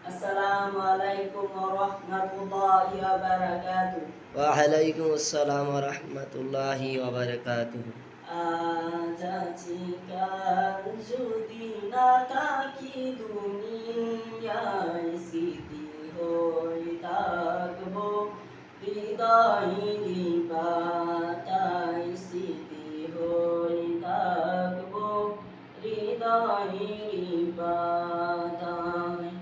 আসসালামু আলাইকুম ওয়া রাহমাতুল্লাহি ওয়া বারাকাতুহু ওয়ালাইকুম আসসালাম রহমতুল্লাহি ওবরকাতুহ আজ আছি কাল যদি না থাকি দুনিয়ায় স্মৃতি হই থাকব হৃদয় পাতাই স্মৃতি হই থাকব হৃদয় পাতাই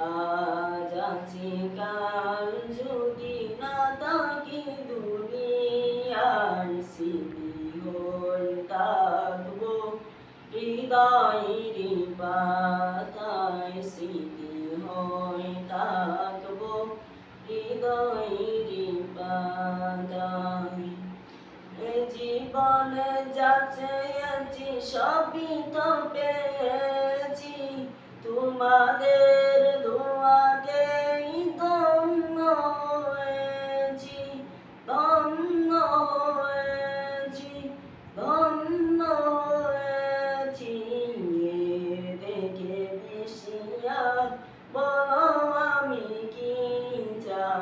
আজ আছি কাল যদি না থাকি দুনিয়ায় স্মৃতি হই থাকব। হৃদয়ের পাতায় স্মৃতি হই থাকব। হৃদয়ের পাতায় এ জীবনে যাচ্ছে, আছি সবই তো পেয়েছি। তোমাদের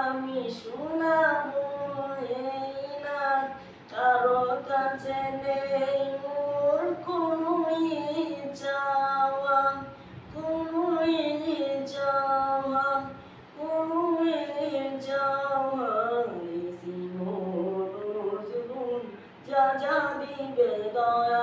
আমি শোনাব এই নাথ কারও কাছে নেই মোর কোনোই যাওয়া কোনোই যাওয়া কোনোই যাওয়া যা যা দিবে দয়া